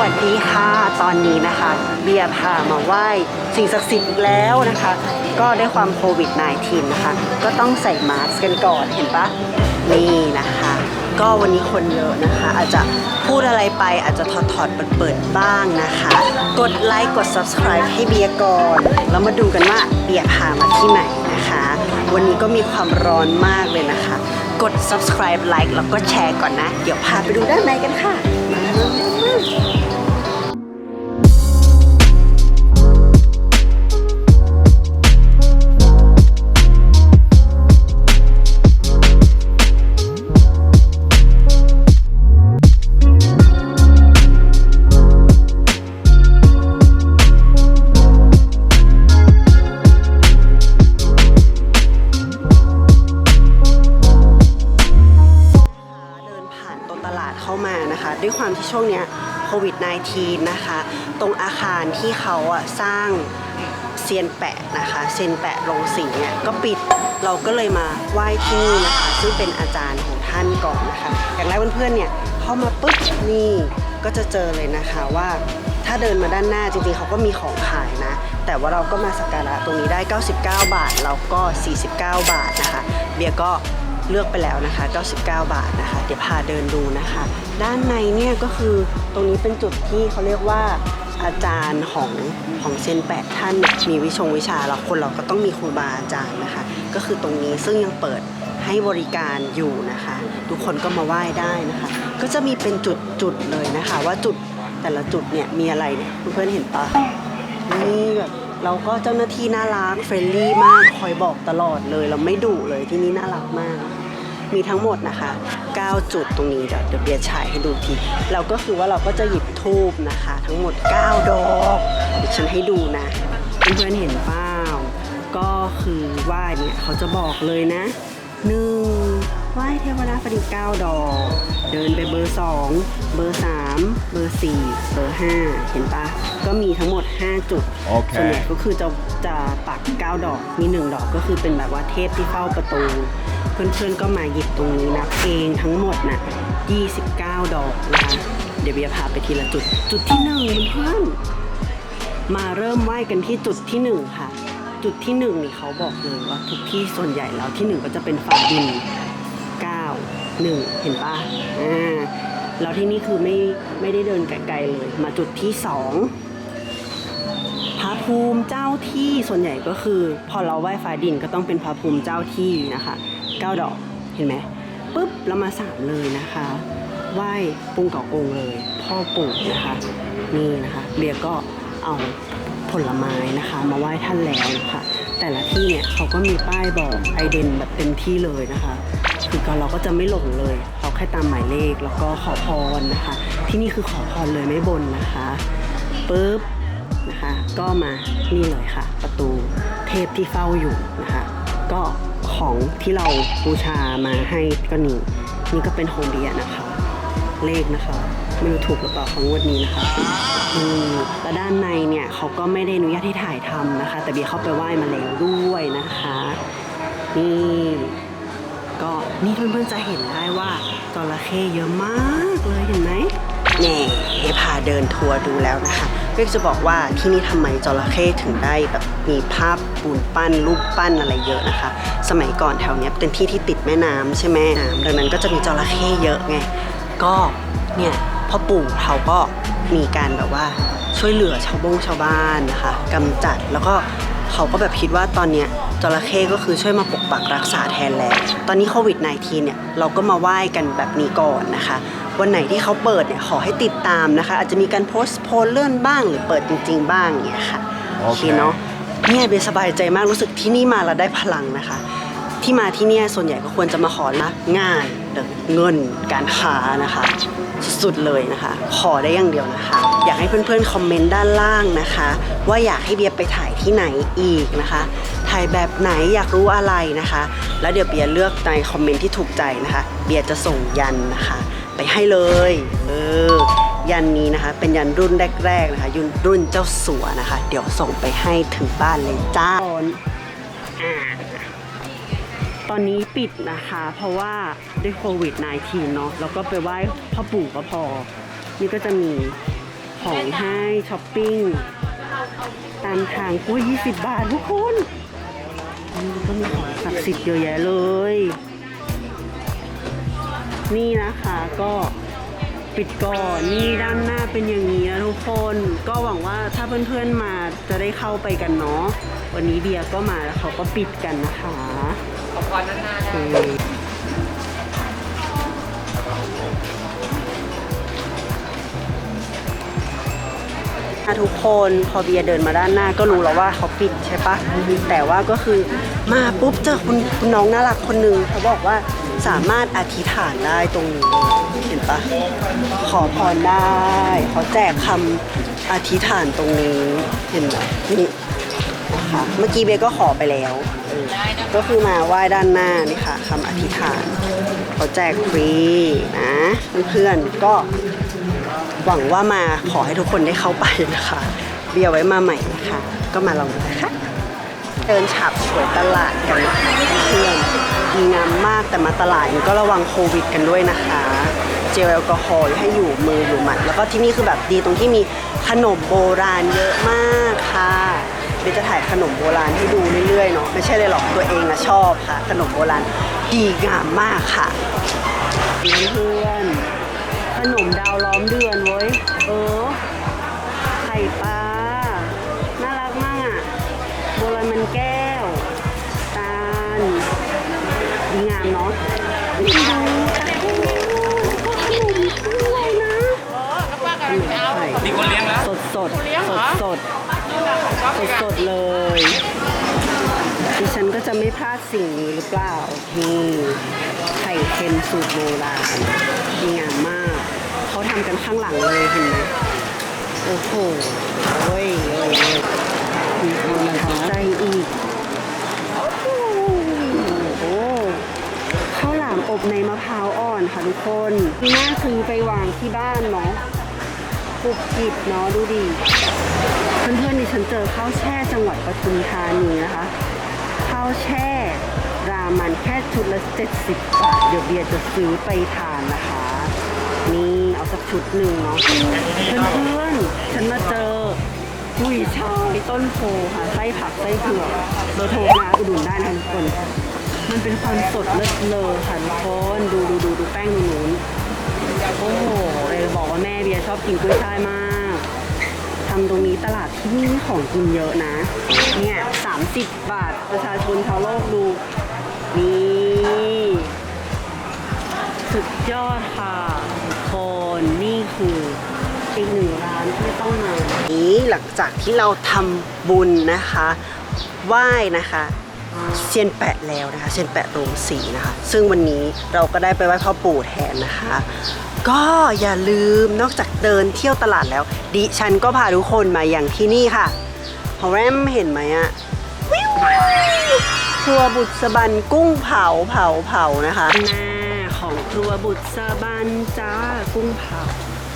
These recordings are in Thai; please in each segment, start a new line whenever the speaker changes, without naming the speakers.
วัสดีค่ะตอนนี้นะคะ เบียร์พามาไหว้สิ่งศักดิ์สิทธิ์อีกแล้วนะคะ ก็ด้วยความโควิด -19 นะคะ ก็ต้องใส่มาสก์กันก่อนเห็นปะนี่นะคะ ก็วันนี้คนเยอะนะคะ อาจจะพูดอะไรไปอาจจะถอดถอดเปิดเปิดๆบ้างนะคะ กดไลค์กด subscribe ให้เบียร์ก่อน แล้วมาดูกันว่าเบียร์พามาที่ไหนนะคะ วันนี้ก็มีความร้อนมากเลยนะคะ กด subscribe like แล้วก็แชร์ก่อนนะ เดี๋ยวพาไปดูด้านในกันค่ะ ความที่ช่วงเนี้ยโควิด -19 นะคะ ตรงอาคารที่เขาอะสร้างเซียนแปะนะคะเซียนแปะลงสีเนี่ยก็ปิดเราก็เลยมาไหว้ที่นี่นะคะ ซึ่งเป็นอาจารย์ของท่านก่อนนะคะ อย่างแรกเพื่อนๆเนี่ยเข้ามาปุ๊บนี่ก็จะเจอเลยนะคะว่าถ้าเดินมาด้านหน้าจริงๆเขาก็มีของขายนะ แต่ว่าเราก็มาสักการะตรงนี้ได้ 99 บาทแล้วก็ 49 บาทนะคะ เบียร์ก็ เลือกไปแล้วนะคะ 99 บาทนะคะ เดี๋ยวพาเดินดูนะคะ ด้านในเนี่ยก็คือตรงนี้เป็นจุดที่เขาเรียกว่าอาจารย์ของของเซนแปะท่านเนี่ยมีวิชงวิชาแล้วคนเราก็ต้องมีครูบาอาจารย์นะคะ ก็คือตรงนี้ซึ่งยังเปิดให้บริการอยู่นะคะ ทุกคนก็มาไหว้ได้นะคะ ก็จะมีเป็นจุดจุดๆเลยนะคะ ว่าจุดแต่ละจุดเนี่ยมีอะไรเนี่ยเพื่อนๆเห็นปะนี่แบบเราก็เจ้าหน้าที่น่ารักเฟรนลี่มากคอยบอกตลอดเลย เราไม่ดุเลยที่นี่น่ารักมาก มีทั้งหมดนะคะ 9 จุดตรงนี้เดี๋ยวเดี๋ยวเบียร์ฉายให้ดูทีเราก็คือว่าเราก็จะหยิบทูบนะคะ ทั้งหมด 9 ดอกเดี๋ยวฉันให้ดูนะเพื่อนๆเห็นเปล่าก็คือว่าเนี่ยเขาจะบอกเลยนะหนึ่งไหว้เทวดาประดิษฐ์9ดอก เดินไปเบอร์ 2 เบอร์ 3 เบอร์ 4 เบอร์ 5 เห็นปะก็มีทั้งหมด 5 จุด
โอเค
ส่วนใหญ่ก็คือจะจะปัก 9 ดอก มี 1 ดอกก็คือเป็นแบบว่าเทพที่เฝ้าประตู เพื่อนๆก็มาหยิบตรงนี้นะเองทั้งหมดนะ29 ดอกนะคะเดี๋ยวเบียพาไปทีละจุด จุดที่หนึ่งเพื่อนมาเริ่มไหว้กันที่จุดที่หนึ่งค่ะ จุดที่หนึ่งนี่เขาบอกเลยว่าทุกที่ส่วนใหญ่แล้วที่หนึ่งก็จะเป็นฝาดิน9 1 เห็นปะอ่าแล้วที่นี่คือไม่ไม่ได้เดินไกลๆเลย มาจุดที่2พระภูมิเจ้าที่ส่วนใหญ่ก็คือ พอเราไหว้ฟ้าดินก็ต้องเป็นพระภูมิเจ้าที่นะคะ 9 ดอกเห็นไหมปุ๊บเรามาสามเลยนะคะไหว้ปุงเก่ากงเลยพ่อปู่นะคะนี่นะคะเบียก็เอาผลไม้นะคะ มาไหว้ท่านแล้วนะคะแต่ละที่เนี่ยเขาก็มีป้ายบอกไอเดนแบบเต็มที่เลยนะคะ คือก็เราก็จะไม่หลงเลยเราแค่ตามหมายเลขแล้วก็ขอพรนะคะ ที่นี่คือขอพรเลยไม่บนนะคะปุ๊บนะคะ ก็มานี่เลยค่ะ ประตูเทพที่เฝ้าอยู่นะคะ ก็ ของที่เราบูชามาให้ก็นี่นี่ก็เป็นโฮมเบียนะคะ เลขนะคะไม่รู้ถูกหรือเปล่าของงวดนี้นะคะอืมแล้วด้านในเนี่ยเขาก็ไม่ได้อนุญาตให้ถ่ายทำนะคะ แต่เบียเข้าไปไหว้มาแล้วด้วยนะคะนี่ก็นี่เพื่อนๆจะเห็นได้ว่าจระเข้เยอะมากเลยเห็นไหมแน่ให้พาเดินทัวร์ดูแล้วนะคะ ก็จะบอกว่าที่นี่ทำไมจระเข้ถึงได้แบบมีภาพปูนปั้นรูปปั้นอะไรเยอะนะคะ สมัยก่อนแถวนี้เป็นที่ที่ติดแม่น้ำใช่ไหมน้ำดังนั้นก็จะมีจระเข้เยอะไงก็เนี่ยพ่อปู่เขาก็มีการแบบว่าช่วยเหลือชาวบงชาวบ้านนะคะกำจัดแล้วก็เขาก็แบบคิดว่าตอนเนี้ยจระเข้ก็คือช่วยมาปกปักรักษาแทนแล้ว ตอนนี้โควิด -19 เนี่ยเราก็มาไหว้กันแบบนี้ก่อนนะคะ วันไหนที่เขาเปิดเนี่ยขอให้ติดตามนะคะ อาจจะมีการโพสต์โพลเลื่อนบ้างหรือเปิดจริง ๆ บ้างเนี่ยค่ะ
โอเค
เนาะเนี่ยเบยสบายใจมากรู้สึกที่นี่มาแล้วได้พลังนะคะ ที่มาที่เนี่ยส่วนใหญ่ก็ควรจะมาขอละงานหรือเงินการค้านะคะ สุดๆเลยนะคะ ขอได้อย่างเดียวนะคะ อยากให้เพื่อนๆคอมเมนต์ด้านล่างนะคะ ว่าอยากให้เบียร์ไปถ่ายที่ไหนอีกนะคะ ถ่ายแบบไหนอยากรู้อะไรนะคะ แล้วเดี๋ยวเบียร์เลือกในคอมเมนต์ที่ถูกใจนะคะ เบียร์จะส่งยันนะคะ ไปให้เลย เออ ยันนี้นะคะ เป็นยันรุ่นแรก ๆ นะคะยุนรุ่นเจ้าสัวนะคะ เดี๋ยวส่งไปให้ถึงบ้านเลยจ้า ตอนนี้ปิดนะคะ เพราะว่าด้วยโควิด -19 เนาะแล้วก็ไปไหว้พ่อปู่ก็พอ นี่ก็จะมีของให้ช้อปปิ้ง ตามทางกุ้ย20 บาททุกคนนี่ก็มีของศักดิ์สิทธิ์เยอะแยะเลย นี่นะคะก็ปิดก่อนนี่ด้านหน้าเป็นอย่างนี้นะทุกคน ก็หวังว่าถ้าเพื่อนๆมาจะได้เข้าไปกันเนาะวันนี้เบียร์ก็มาแล้วเขาก็ปิดกันนะคะ
ขอพรด้านหน้า
ถ้าทุกคนพอเบียร์เดินมาด้านหน้าก็รู้แล้วว่าเขาปิดใช่ปะแต่ว่าก็คือมาปุ๊บเจอคุณน้องน่ารักคนหนึ่งเขาบอกว่าสามารถอธิษฐานได้ตรงนี้เห็นปะขอพรได้เขาแจกคำอธิษฐานตรงนี้เห็นไหมนี่นะคะเมื่อกี้เบียก็ขอไปแล้วก็คือมาไหว้ด้านหน้านี่ค่ะคำอธิษฐานเขาแจกฟรีนะเพื่อนๆก็ หวังว่ามาขอให้ทุกคนได้เข้าไปนะคะ เบียร์ไว้มาใหม่นะคะ ก็มาลองดูนะคะ เดินฉับสวยตลาดกันนะคะเพื่อนดีงามมากแต่มาตลาดนี้ก็ระวังโควิดกันด้วยนะคะ เจลแอลกอฮอล์ให้อยู่มืออยู่หมัด แล้วก็ที่นี่คือแบบดีตรงที่มีขนมโบราณเยอะมากค่ะเบนจะถ่ายขนมโบราณให้ดูเรื่อยๆเนาะไม่ใช่เลยหรอกตัวเองอะชอบค่ะ ขนมโบราณดีงามมากค่ะเพื่อน ขนมดาวล้อมเดือนเว้ย เออ ไข่ปลา น่ารักมากอะบราณมันแก้ว ตาลดีงามเนาะดูขนมด้วยนะ
แล้วป้ากันไปเอา
ไข่
มีคนเลี้ยงแล้ว
สดสดสดสดสดเลย ฉันก็จะไม่พลาดสิ่งนี้หรือเปล่านี่ไข่เค็มสูตรโบราณดีงามมาก เขาทำกันข้างหลังเลยเห็นไหมโอ้โหโอ้ยโอ้ยโอ้ยมีคนมาสนใจอีกโอ้โหข้าวหลามอบในมะพร้าวอ่อนค่ะทุกคนน่าซื้อไปวางที่บ้านเนาะกรุบกริบเนาะดูดิเพื่อนๆดิฉันเจอข้าวแช่จังหวัดปทุมธานีนะคะาวแช่ รามันแค่ชุดละ 70 บาท เดี๋ยวเบียร์จะซื้อไปทานนะคะ นี่เอาสักชุดหนึ่งเนาะ เพื่อนๆ ฉันมาเจอกุยช่ายต้นโพค่ะไส้ผักไส้เผือกเบอร์โทรมาอุดหนุนได้นะทุกคน มันเป็นความสดเลิศเลอค่ะทุกคนดูดูดูดูแป้งตรงนู้นโอ้โหเลยบอกว่าแม่เบียร์ชอบกินกุ้ยช่ายมาก ทำตรงนี้ตลาดที่นี่ของกินเยอะนะ เนี่ย30บบาทประชาชนชาวโลกดู นี่ สุดยอดค่ะคนนี่คืออีกหนึ่งร้านที่ต้องมานี้หลังจากที่เราทำบุญนะคะไหว้นะคะเซียนแปะแล้วนะคะเซียนแปะโรงสีนะคะ ซึ่งวันนี้เราก็ได้ไปไหว้พ่อปู่แทนนะคะ ก็อย่าลืมนอกจากเดินเที่ยวตลาดแล้ว ดิฉันก็พาทุกคนมาอย่างที่นี่ค่ะพอแรมเห็นไหมอะวิวครัวบุษบันกุ้งเผาเผาเผานะคะหน้าของครัวบุษบันจ้ากุ้งเผา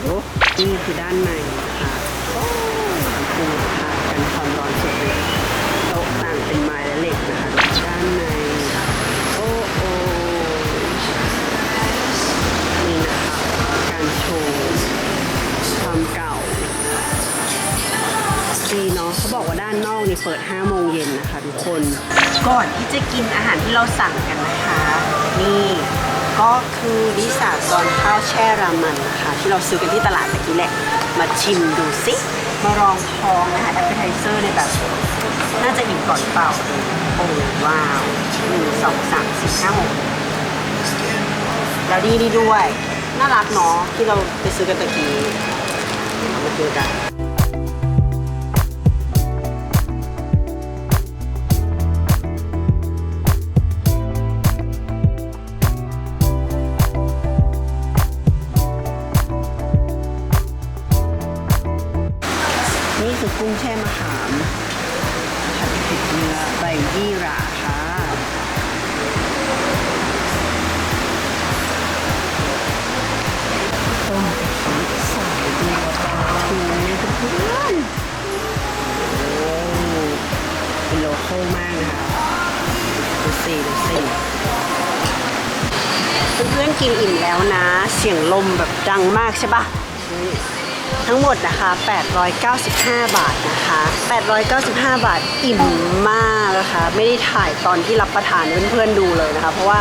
โอ้นี่คือด้านในนะคะโอ้ปูค่ะกันความร้อนสุดเลยโต๊ะต่างเป็นไม้และเหล็กนะคะด้านใน เปิด 5 โมงเย็นนะคะทุกคน ก่อนที่จะกินอาหารที่เราสั่งกันนะคะ นี่ก็คือวิสากรข้าวแช่รามันนะคะ ที่เราซื้อกันที่ตลาดตะกี้แหละ มาชิมดูสิมารองท้องนะคะแอปเปอร์ไทเซอร์ในแบบน่าจะอิ่มก่อนเปล่าโอ้ว้าวหนึ่งสองสามสี่ห้าหกแล้วดีนี่ด้วย น่ารักเนาะที่เราไปซื้อกันตะกี้เอามาดูกัน กินอิ่มแล้วนะ เสียงลมแบบดังมากใช่ปะทั้งหมดนะคะ 895 บาทนะคะ 895 บาทอิ่มมากนะคะ ไม่ได้ถ่ายตอนที่รับประทานเพื่อนๆดูเลยนะคะ เพราะว่า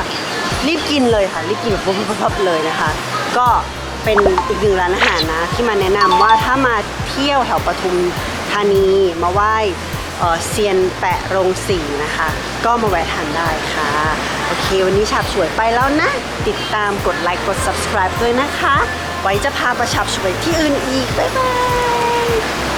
รีบกินเลยค่ะรีบกินแบบปุ๊บๆเลยนะคะ ก็เป็นอีกหนึ่งร้านอาหารนะ ที่มาแนะนำว่าถ้ามาเที่ยวแถวปทุมธานีมาไหว้ เซียนแปะโรงสีนะคะ ก็มาแวะทานได้ค่ะ โอเค วันนี้ฉับฉวยไปแล้วนะ ติดตามกดไลค์กด subscribe ด้วยนะคะ ไว้จะพาประชับฉวยที่อื่นอีก บ๊ายบาย